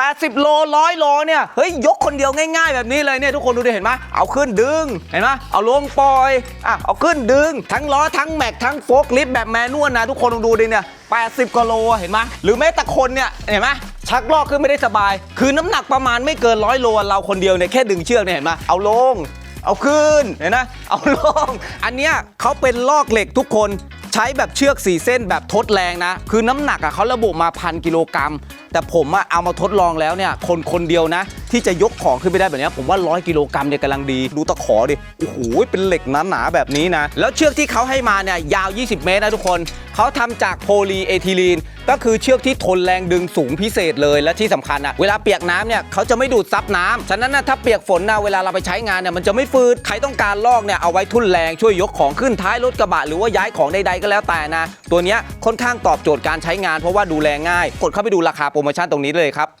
80 โลร้อยโลเนี่ย เฮ้ย ยกคนเดียวง่ายๆ แบบนี้เลยเนี่ย ทุกคนดูดิเห็นไหมเอาขึ้นดึง เห็นไหมเอาลงปล่อยอะเอาขึ้นดึง ทั้งล้อ ทั้งแม็ก ทั้งโฟกลิฟต์แบบแมนนวลนะ ทุกคนลองดูดิเนี่ย 80กว่าโลเห็นไหมหรือแม้แต่คนเนี่ย เห็นไหมชักลอกขึ้นไม่ได้สบาย คือน้ำหนักประมาณไม่เกินร้อยโลเราคนเดียวเนี่ยแค่ดึงเชือกเนี่ยเห็นไหมเอาลงเอาขึ้นเห็นนะ เอาลง อันเนี้ยเขาเป็นลอกเหล็กทุกคน ใช้แบบเชือกสี่เส้นแบบทดแรงนะ คือน้ำหนักอะเขาระบุมาพันกิโลกรัม แต่ผมอะเอามาทดลองแล้วเนี่ย คนคนเดียวนะ ที่จะยกของขึ้นไปได้แบบนี้ผมว่า 100 กิโลกรัมเนี่ยกำลังดี ดูตะขอดิ โอ้โห เป็นเหล็กหนาๆแบบนี้นะ แล้วเชือกที่เขาให้มาเนี่ยยาว 20 เมตรนะทุกคน เขาทำจากโพลีเอทิลีน ก็คือเชือกที่ทนแรงดึงสูงพิเศษเลยและที่สำคัญอะเวลาเปียกน้ำเนี่ยเขาจะไม่ดูดซับน้ำฉะนั้นนะถ้าเปียกฝนนะเวลาเราไปใช้งานเนี่ยมันจะไม่ฟืดใครต้องการลอกเนี่ยเอาไว้ทุ่นแรงช่วยยกของขึ้นท้ายรถกระบะหรือว่าย้ายของใดๆก็แล้วแต่นะ ตัวเนี้ยค่อนข้างตอบโจทย์การใช้งาน เพราะว่าดูแลง่ายกดเข้าไปดูราคาโปรโมชั่นตรงนี้เลยครับ